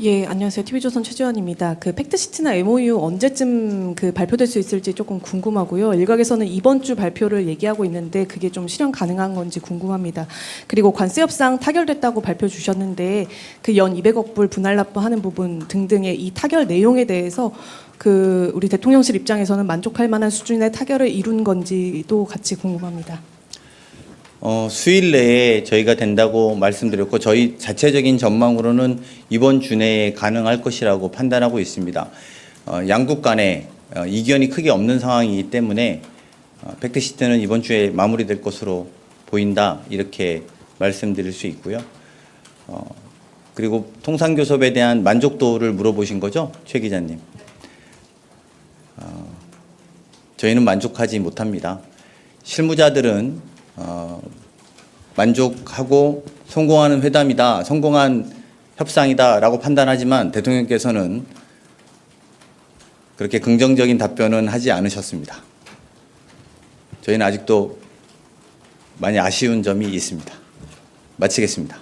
예, 안녕하세요. TV조선 최지원입니다. 그 팩트시트나 MOU 언제쯤 그 발표될 수 있을지 조금 궁금하고요. 일각에서는 이번 주 발표를 얘기하고 있는데 그게 좀 실현 가능한 건지 궁금합니다. 그리고 관세 협상 타결됐다고 발표 주셨는데 그 연 200억 불 분할 납부하는 부분 등등의 이 타결 내용에 대해서 그 우리 대통령실 입장에서는 만족할 만한 수준의 타결을 이룬 건지도 같이 궁금합니다. 어, 수일 내에 저희가 된다고 말씀드렸고 저희 자체적인 전망으로는 이번 주 내에 가능할 것이라고 판단하고 있습니다. 어, 양국 간에 어, 이견이 크게 없는 상황이기 때문에 어, 팩트시트는 이번 주에 마무리될 것으로 보인다 이렇게 말씀드릴 수 있고요. 어, 그리고 통상교섭에 대한 만족도를 물어보신 거죠, 최 기자님? 어, 저희는 만족하지 못합니다. 실무자들은 어, 만족하고 성공하는 회담이다, 성공한 협상이다라고 판단하지만 대통령께서는 그렇게 긍정적인 답변은 하지 않으셨습니다. 저희는 아직도 많이 아쉬운 점이 있습니다. 마치겠습니다.